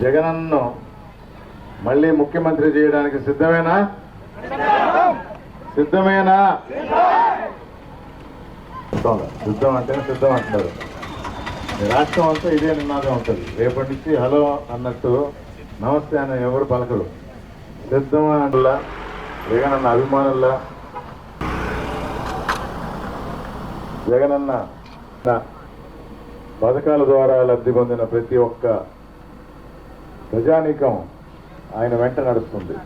జగనన్ను మళ్ళీ ముఖ్యమంత్రి చేయడానికి సిద్ధమేనా? సిద్ధమేనా? సిద్ధం. అంటే సిద్ధం అంటారు రాష్ట్రం అంతా ఇదే నినాదం ఉంటుంది రేపటి నుంచి హలో అన్నట్టు నమస్తే అని ఎవరు పలకరు. సిద్ధం అలా జగనన్న అభిమానుల జగనన్న పథకాల ద్వారా లబ్ధి పొందిన ప్రతి ఒక్క ప్రజానీకం ఆయన వెంట నడుస్తుంది.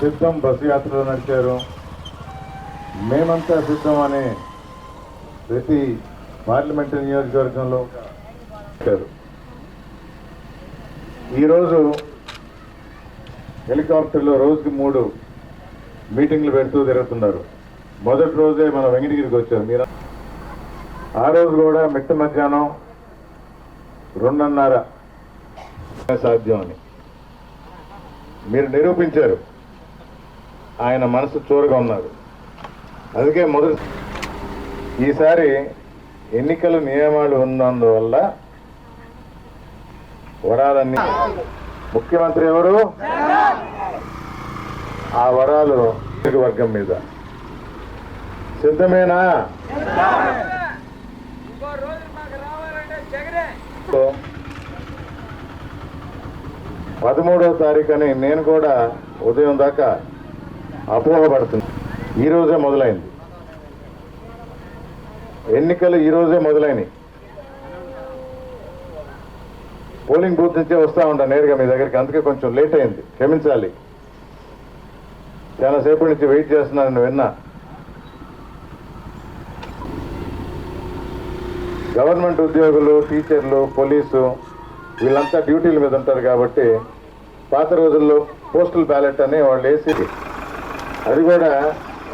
సిద్ధం బస్సు యాత్రలో నడిచారు. మేమంతా సిద్ధం అనే ప్రతి పార్లమెంటరీ నియోజకవర్గంలో ఈరోజు హెలికాప్టర్లో రోజుకి మూడు మీటింగ్లు పెడుతూ తిరుగుతున్నారు. మొదటి రోజే మన వెంకటగిరికి వచ్చారు. మీరు ఆ రోజు కూడా మిట్ట మధ్యాహ్నం రెండున్నర సాధ్యం అని. మీరు నిరూపించారు. ఆయన మనసు చూరగా ఉన్నారు. అందుకే మొదటి ఈసారి ఎన్నికల నియమాలు ఉన్నందువల్ల వరాలన్నీ ముఖ్యమంత్రి ఎవరు? ఆ వరాలు వర్గం మీద. సిద్ధమేనా ఇంకో రోజు మాకు రావాలంటే జగనే పదమూడవ తారీఖుని నేను కూడా ఉదయం దాకా అపోహపడుతుంది ఈ రోజే మొదలైంది. ఎన్నికలు ఈ రోజే మొదలైనవి పోలింగ్ బూత్ నుంచే వస్తా ఉంటా నేరుగా మీ దగ్గరికి. అందుకే కొంచెం లేట్ అయింది. క్షమించాలి. చాలా నుంచి వెయిట్ చేస్తున్నానని విన్నా. గవర్నమెంట్ ఉద్యోగులు టీచర్లు పోలీసు వీళ్ళంతా డ్యూటీల మీద ఉంటారు కాబట్టి పాత రోజుల్లో పోస్టల్ బ్యాలెట్ అని వాళ్ళు వేసి అది కూడా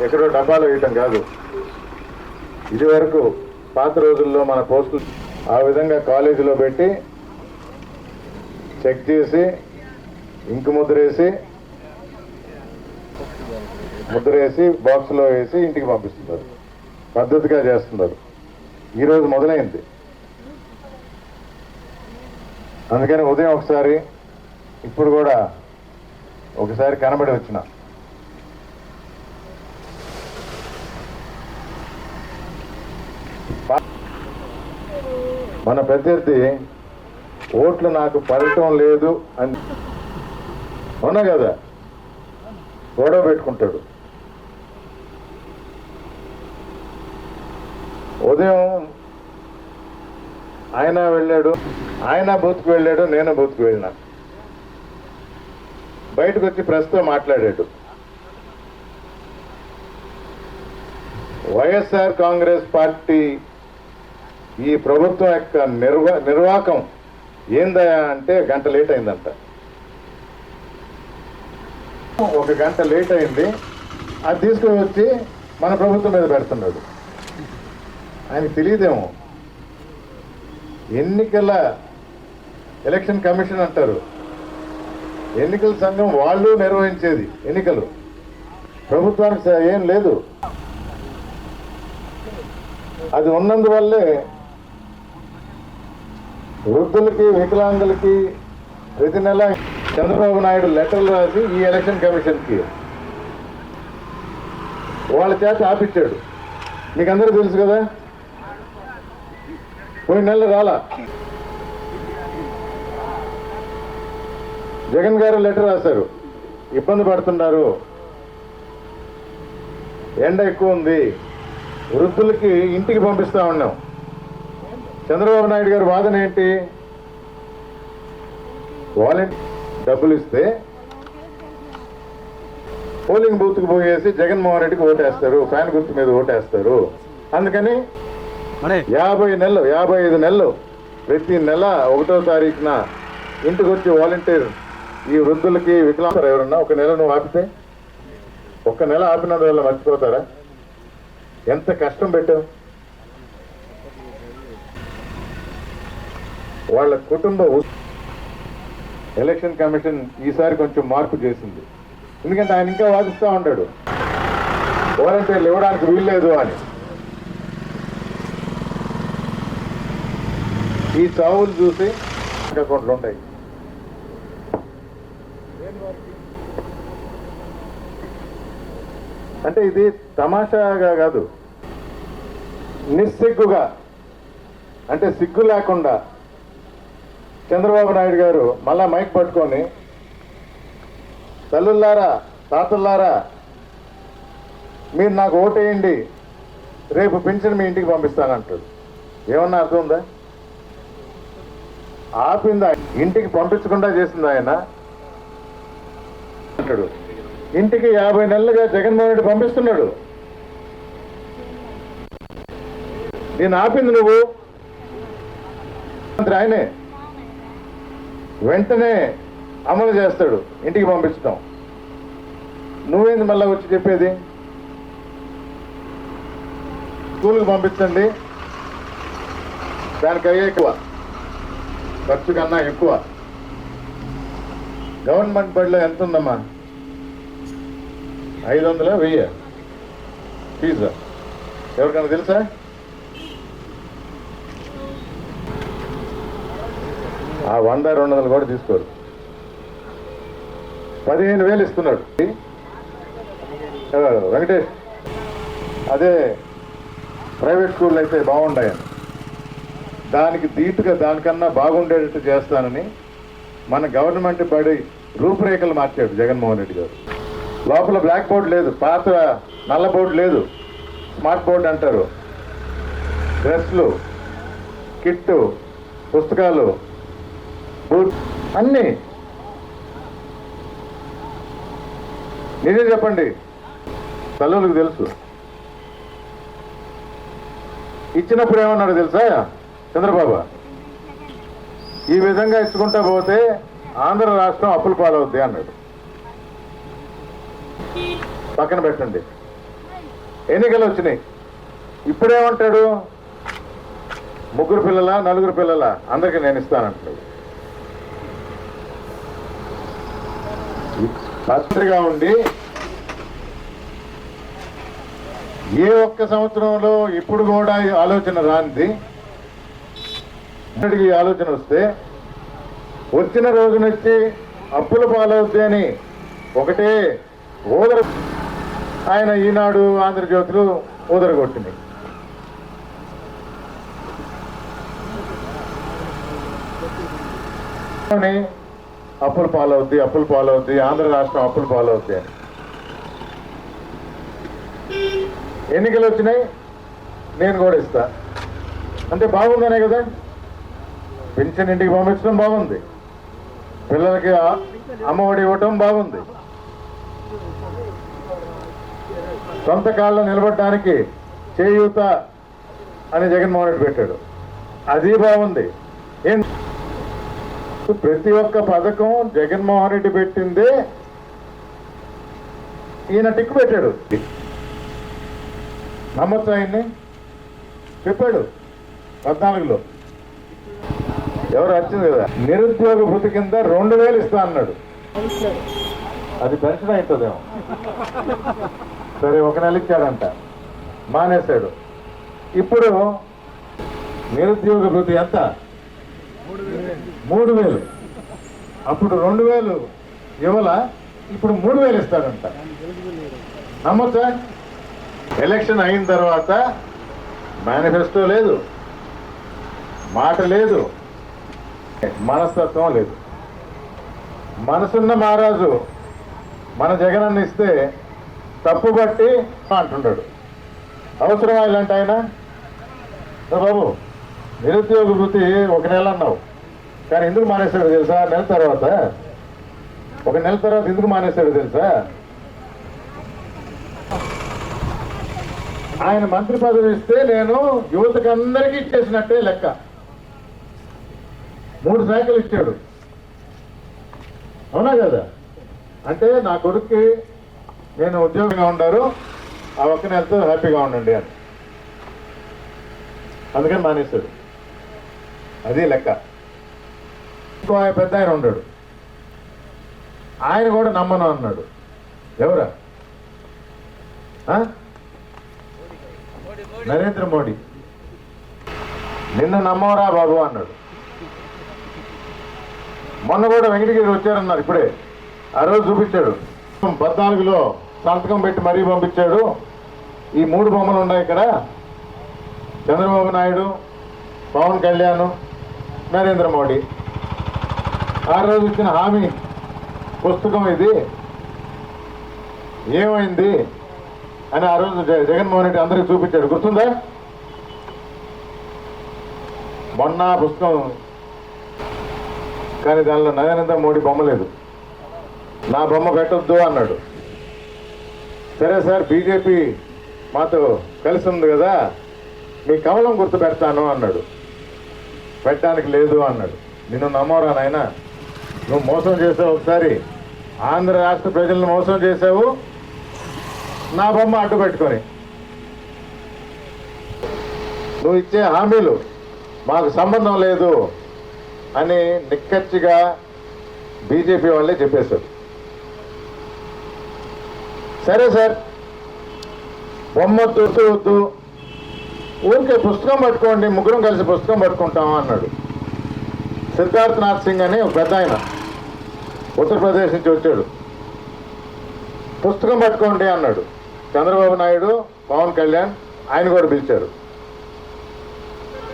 ఎక్కడో డబ్బాలో వేయటం కాదు. ఇది వరకు పాత రోజుల్లో మన పోస్టులు ఆ విధంగా కాలేజీలో పెట్టి చెక్ చేసి ఇంకు ముద్ర వేసి బాక్స్లో వేసి ఇంటికి పంపిస్తున్నారు. పద్ధతిగా చేస్తున్నారు. ఈరోజు మొదలైంది. అందుకని ఉదయం ఒకసారి ఇప్పుడు కూడా ఒకసారి కనబడి వచ్చిన. మన ప్రత్యర్థి ఓట్లు నాకు పడటం లేదు అని. అవునా కదా? గొడవ పెట్టుకుంటాడు. ఉదయం ఆయన వెళ్ళాడు ఆయన బూత్కి వెళ్ళాడు నేను బూత్కి వెళ్ళినా. బయటకు వచ్చి ప్రెస్తో మాట్లాడాడు. వైఎస్ఆర్ కాంగ్రెస్ పార్టీ ఈ ప్రభుత్వం యొక్క నిర్వా నిర్వాహకం ఏందయా అంటే గంట లేట్ అయిందంట. ఒక గంట లేట్ అయింది. అది తీసుకొని వచ్చి మన ప్రభుత్వం మీద పెడుతున్నాడు. ఆయనకు తెలియదేమో. ఎన్నికల ఎలక్షన్ కమిషన్ అంటారు. ఎన్నికల సంఘం వాళ్ళు నిర్వహించేది ఎన్నికలు. ప్రభుత్వానికి ఏం లేదు. అది ఉన్నందువల్లే వృద్ధులకి వికలాంగులకి ప్రతి నెల చంద్రబాబు నాయుడు లెటర్లు రాసి ఈ ఎలక్షన్ కమిషన్కి వాళ్ళ చేత ఆపించాడు మీకు అందరూ తెలుసు కదా? కొన్ని నెలలు రాలా. జగన్ గారు లెటర్ రాశారు. ఇబ్బంది పడుతున్నారు. ఎండ ఎక్కువ ఉంది. వృద్ధులకి ఇంటికి పంపిస్తా ఉన్నాం. చంద్రబాబు నాయుడు గారి వాదన ఏంటి? వాలంటీ డబ్బులు ఇస్తే పోలింగ్ బూత్కి పోయేసి జగన్మోహన్ రెడ్డికి ఓటేస్తారు. ఫ్యాన్ గుర్తు మీద ఓటేస్తారు. అందుకని యాభై నెలలు యాభై ఐదు నెలలు. ప్రతి నెల ఒకటో తారీఖున ఇంటికి వచ్చి వాలంటీర్ ఈ వృద్ధులకి వికలాంగులు ఎవరన్నా ఒక నెల నువ్వు ఆపితే? ఒక్క నెల ఆపినందువల్ల మర్చిపోతారా? ఎంత కష్టం పెట్టావు? వాళ్ళ కుటుంబ ఎలక్షన్ కమిషన్ ఈసారి కొంచెం మార్పు చేసింది. ఎందుకంటే ఆయన ఇంకా వాదిస్తూ ఉంటాడు వాలంటీర్లు ఇవ్వడానికి వీల్లేదు అని. ఈ చావులు చూసి అకౌంట్లు ఉంటాయి. అంటే ఇది తమాషాగా కాదు. నిస్సిగ్గుగా అంటే సిగ్గు లేకుండా చంద్రబాబు నాయుడు గారు మళ్ళా మైక్ పట్టుకొని తల్లుల్లారా తాతల్లారా మీరు నాకు ఓటేయండి రేపు పెన్షన్ మీ ఇంటికి పంపిస్తానంటాడు ఏమన్నా అర్థం ఉందా? ఆపిందా? ఇంటికి పంపించకుండా చేసింది ఆయన? అంటాడు. ఇంటికి యాభై నెలలుగా జగన్మోహన్ రెడ్డి పంపిస్తున్నాడు. నేను ఆపింది నువ్వు. మంత్రి ఆయనే. వెంటనే అమలు చేస్తాడు. ఇంటికి పంపించడం నువ్వేంది మళ్ళీ వచ్చి చెప్పేది? స్కూల్కి పంపించండి. దానికి అయ్యే ఎక్కువ. ఖర్చు కన్నా ఎక్కువ. గవర్నమెంట్ బడిలో ఎంత ఉందమ్మా ఐదు వందల వెయ్యి? ఫీజు. ఎవరికైనా తెలుసా? ఆ వంద రెండు వందలు కూడా తీసుకోరు. పదిహేను వేలు ఇస్తున్నాడు. వెంకటేష్. అదే ప్రైవేట్ స్కూల్ అయితే బాగుంటాయని. దానికి దీటుగా దానికన్నా బాగుండేటట్టు చేస్తానని మన గవర్నమెంట్ బడి రూపురేఖలు మార్చాడు జగన్మోహన్ రెడ్డి గారు. లోపల బ్లాక్ బోర్డు లేదు పాత నల్ల బోర్డు లేదు. స్మార్ట్ బోర్డు అంటారు. డ్రెస్లు కిట్టు పుస్తకాలు బూట్ అన్నీ. నేనే చెప్పండి. తల్లులకు తెలుసు. ఇచ్చినప్పుడు ఏమన్నాడు తెలుసా? చంద్రబాబు ఈ విధంగా ఇచ్చుకుంటా పోతే ఆంధ్ర రాష్ట్రం అప్పుల పాలవుద్ది అన్నాడు. పక్కన పెట్టండి. ఎన్నికలు వచ్చినాయి. ఇప్పుడేమంటాడు ముగ్గురు పిల్లల నలుగురు పిల్లల? అందరికీ నేను ఇస్తానంటాడు మంత్రిగా ఉండి ఏ ఒక్క సంవత్సరంలో ఇప్పుడు కూడా ఆలోచన రానిది? ఈ ఆలోచన వస్తే వచ్చిన రోజు నుంచి అప్పుల పాలవుద్ది అని ఒకటే ఓదర ఆయన ఈనాడు ఆంధ్రజ్యోతులు ఓదరగొట్టింది. అప్పులు అప్పుల పాలవుద్ది అప్పుల పాలవుద్ది ఆంధ్ర రాష్ట్రం అప్పుల పాలవుద్ది అని. ఎన్నికలు వచ్చినాయి నేను కూడా ఇస్తా. అంటే బాగుందనే కదా? పెన్షన్ ఇంటికి పంపించడం బాగుంది. పిల్లలకి అమ్మఒడి ఇవ్వటం బాగుంది. సొంత కాళ్ళ నిలబడడానికి చేయూత అని జగన్మోహన్ రెడ్డి పెట్టాడు. అది బాగుంది. ఏం ప్రతి ఒక్క పథకం జగన్మోహన్ రెడ్డి పెట్టిందే ఈయన టిక్ పెట్టాడు. నమ్మొచ్చు ఆయన్ని? చెప్పాడు. పద్నాలుగులో. ఎవరు వచ్చింది కదా? నిరుద్యోగ భృతి కింద రెండు వేలు ఇస్తా అన్నాడు. అది పెన్షన్ అవుతుందేమో సరే ఒక నెల ఇచ్చాడంట. మానేశాడు. ఇప్పుడు నిరుద్యోగ భృతి ఎంత? మూడు వేలు. అప్పుడు రెండు వేలు ఇవ్వాల? ఇప్పుడు మూడు వేలు ఇస్తాడంట. నమ్మొచ్చా? ఎలక్షన్ అయిన తర్వాత మేనిఫెస్టో లేదు. మాట లేదు. మనస్తత్వం లేదు. మనసున్న మహారాజు మన జగనన్న ఇస్తే తప్పు బట్టి అంటుండడు అవసరమా ఇలాంటి ఆయన? బాబు నిరుద్యోగ వృత్తి ఒక నెల అన్నావు. కానీ ఎందుకు మానేశాడు తెలుసా? నెల తర్వాత. ఒక నెల తర్వాత ఎందుకు మానేశాడు తెలుసా? ఆయన మంత్రి పదవి ఇస్తే నేను యువతకు అందరికీ ఇచ్చేసినట్టే లెక్క. మూడు సైకిల్ ఇచ్చాడు. అవునా కదా? అంటే నా కొడుక్కి నేను ఉద్యోగంగా ఉండారు ఆ ఒక్క నెలతో హ్యాపీగా ఉండండి అని. అందుకని మానేశాడు. అది లెక్క. ఇంకో ఆయన పెద్ద ఆయన ఉన్నాడు ఆయన కూడా నమ్మను అన్నాడు. ఎవరా? ఆ? నరేంద్ర మోడీ. నిన్ను నమ్మవరా బాబు అన్నాడు. మొన్న కూడా వెంకటగిరి వచ్చారన్నారు ఇప్పుడే. ఆ రోజు చూపించాడు. పద్నాలుగులో సంతకం పెట్టి మరీ పంపించాడు. ఈ మూడు బొమ్మలు ఉన్నాయి ఇక్కడ. చంద్రబాబు నాయుడు పవన్ కళ్యాణ్ నరేంద్ర మోడీ. ఆ రోజు ఇచ్చిన హామీ పుస్తకం ఇది. ఏమైంది అని ఆ రోజు జగన్మోహన్ రెడ్డి అందరికి చూపించాడు. గుర్తుందా? మొన్న పుస్తకం కానీ దానిలో నరేంద్ర మోడీ బొమ్మ లేదు. నా బొమ్మ పెట్టొద్దు అన్నాడు. సరే సార్ బీజేపీ మాతో కలిసి ఉంది కదా మీ కమలం గుర్తు పెడతాను అన్నాడు. పెట్టడానికి లేదు అన్నాడు. నిన్ను నమ్మోరా నాయన? నువ్వు మోసం చేసావు ఒకసారి. ఆంధ్ర రాష్ట్ర ప్రజలను మోసం చేసావు. నా బొమ్మ అడ్డు పెట్టుకొని. నువ్వు ఇచ్చే హామీలు మాకు సంబంధం లేదు. అని నిక్కచ్చిగా బీజేపీ వాళ్ళే చెప్పేశారు. సరే సార్ బొమ్మ తొత్తు వద్దు. ఊరికే పుస్తకం పట్టుకోండి ముగ్గురం కలిసి పుస్తకం పట్టుకుంటాం అన్నాడు. సిద్ధార్థనాథ్ సింగ్ అని ఒక పెద్ద ఆయన ఉత్తరప్రదేశ్ నుంచి వచ్చాడు. పుస్తకం పట్టుకోండి అన్నాడు. చంద్రబాబు నాయుడు పవన్ కళ్యాణ్ ఆయన కూడా పిలిచారు.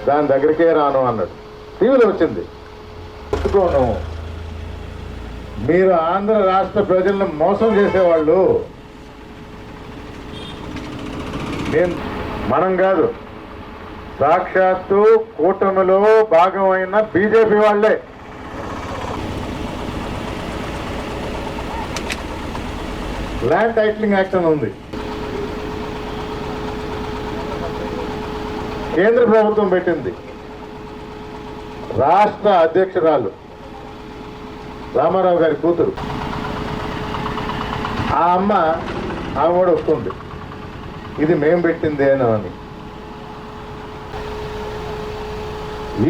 దాని దగ్గరికే రాను అన్నాడు. టీవీలో వచ్చింది. పుట్టుకోను. మీరు ఆంధ్ర రాష్ట్ర ప్రజలను మోసం చేసేవాళ్ళు. నేను మనం కాదు. సాక్షాత్తు కూటమిలో భాగమైన బీజేపీ వాళ్ళే. ల్యాండ్ టైటిలింగ్ యాక్ట్ అని ఉంది. కేంద్ర ప్రభుత్వం పెట్టింది. రాష్ట్ర అధ్యక్షురాలు రామారావు గారి కూతురు. ఆ అమ్మ ఆమె కూడా వస్తుంది ఇది మేం పెట్టింది అని అని.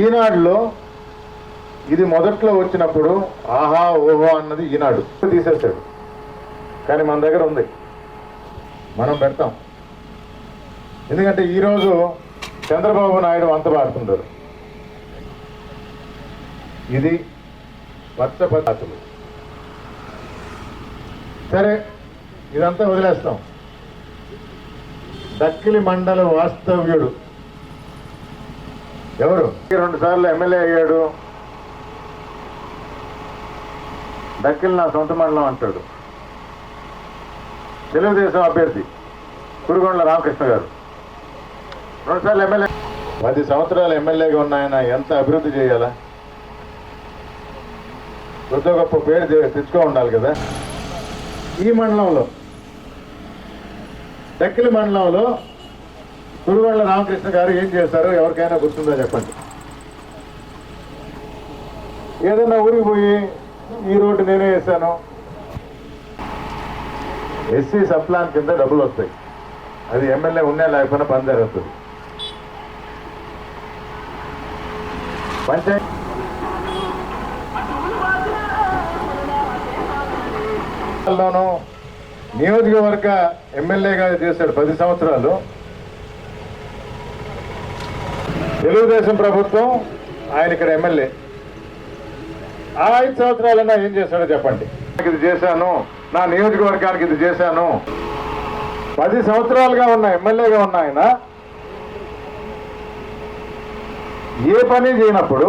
ఈనాడులో ఇది మొదట్లో వచ్చినప్పుడు ఆహా ఓహో అన్నది ఈనాడు. తీసేసాడు కానీ మన దగ్గర ఉంది. మనం పెడతాం. ఎందుకంటే ఈరోజు చంద్రబాబు నాయుడు అంత పాడుతుంటారు ఇది పచ్చ పద్ధతులు సరే ఇదంతా వదిలేస్తాం. దక్కిలి మండల వాస్తవ్యుడు. ఎవరు? రెండు సార్లు ఎమ్మెల్యే అయ్యాడు. దక్కిలి నా సొంత మండలం అంటాడు. తెలుగుదేశం అభ్యర్థి కురుగొండల రామకృష్ణ గారు. రెండుసార్లు ఎమ్మెల్యే పది సంవత్సరాలు ఎమ్మెల్యేగా ఉన్నాయన ఎంత అభివృద్ధి చేయాలా? కొద్ది గొప్ప పేరు తెచ్చుకో ఉండాలి కదా. ఈ మండలంలో దక్కిలి మండలంలో కురుగొండల రామకృష్ణ గారు ఏం చేశారో ఎవరికైనా గుర్తుందో చెప్పండి. ఏదైనా ఊరికి పోయి ఈ రోడ్డు నేనే వేసాను ఎస్సీ సప్లాన్ కింద డబ్బులు వస్తాయి. అది ఎమ్మెల్యే ఉన్నా లేకపోయినా పని జరుగుతుంది. పంచాయతీ లోనూ నియోజకవర్గ ఎమ్మెల్యేగా చేశాడు పది సంవత్సరాలు. తెలుగుదేశం ప్రభుత్వం ఆయన ఇక్కడ ఎమ్మెల్యే. ఆ ఐదు సంవత్సరాలన్నా ఏం చేశాడో చెప్పండి. నాకు ఇది చేశాను. నా నియోజకవర్గానికి ఇది చేశాను. పది సంవత్సరాలుగా ఉన్న ఎమ్మెల్యేగా ఉన్న ఆయన ఏ పని చేయనప్పుడు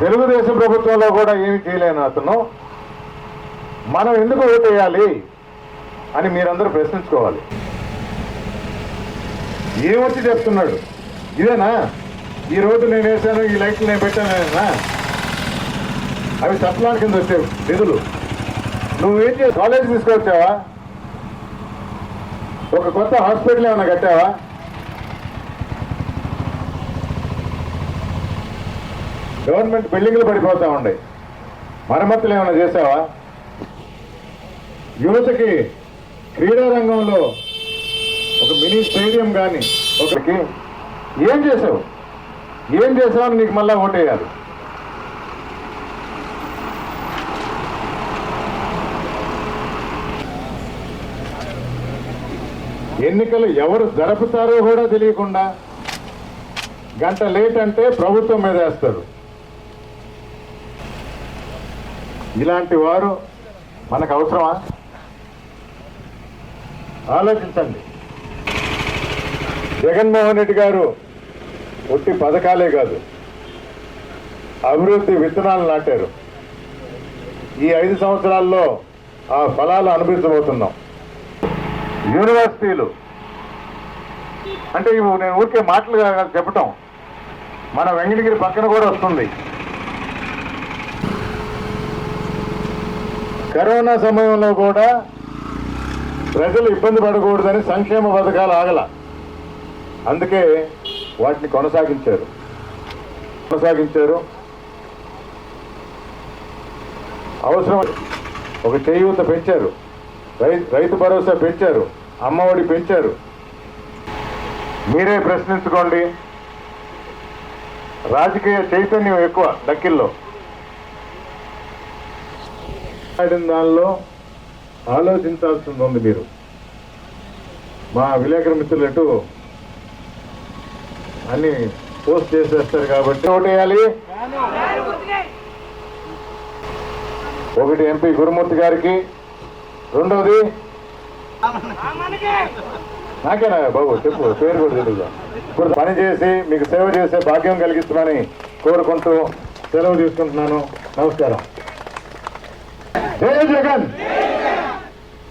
తెలుగుదేశం ప్రభుత్వంలో కూడా ఏమి చేయలేను అతను మనం ఎందుకు ఓటేయాలి అని మీరందరూ ప్రశ్నించుకోవాలి. ఏమొచ్చి చెప్తున్నాడు? ఇదేనా? ఈ రోడ్డు నేను వేశాను ఈ లైట్లు నేను పెట్టానేనా అవి సప్లాన్ కింద వచ్చావు నిధులు. నువ్వేం చేసి కాలేజ్ తీసుకొచ్చావా? ఒక కొత్త హాస్పిటల్ ఏమైనా కట్టావా? గవర్నమెంట్ బిల్డింగ్లు పడిపోతా ఉండే మరమ్మతులు ఏమైనా చేసావా? యువతకి క్రీడా రంగంలో ఒక మినీ స్టేడియం కానీ ఒకరికి ఏం చేసావు? ఏం చేసావని నీకు మళ్ళీ ఓటేయాలి. ఎన్నికలు ఎవరు జరుపుతారో కూడా తెలియకుండా గంట లేట్ అంటే ప్రభుత్వం మీద వేస్తారు. ఇలాంటి వారు మనకు అవసరమా? ఆలోచించండి. జగన్మోహన్ రెడ్డి గారు ఒట్టి పథకాలే కాదు అభివృద్ధి విత్తనాలు నాటారు. ఈ ఐదు సంవత్సరాల్లో ఆ ఫలాలు అనుభవించబోతున్నాం. యూనివర్సిటీలు. అంటే ఇవి నేను ఊరికే మాటలుగా చెప్పటం. మన వెంకటగిరి పక్కన కూడా వస్తుంది. కరోనా సమయంలో కూడా ప్రజలు ఇబ్బంది పడకూడదని సంక్షేమ పథకాలు ఆగల. అందుకే వాటిని కొనసాగించారు. కొనసాగించారు. అవసరం ఒక చేయూత పెంచారు. రై- రైతు భరోసా పెంచారు. అమ్మఒడి పెంచారు. మీరే ప్రశ్నించుకోండి. రాజకీయ చైతన్యం ఎక్కువ డక్కిల్లో. దానిలో ఆలోచించాల్సింది ఉంది మీరు. మా విలేకరు మిత్రులు ఎటు అన్ని పోస్ట్ చేసేస్తారు కాబట్టి ఓటేయాలి ఒకటి ఎంపీ గురుమూర్తి గారికి రెండవది నాకేనా బాబు? చెప్పు పేరు కూడా తెలియదు ఇప్పుడు పని చేసి మీకు సేవ చేసే భాగ్యం కలిగించమని కోరుకుంటూ సెలవు తీసుకుంటున్నాను. నమస్కారం. జై జగన్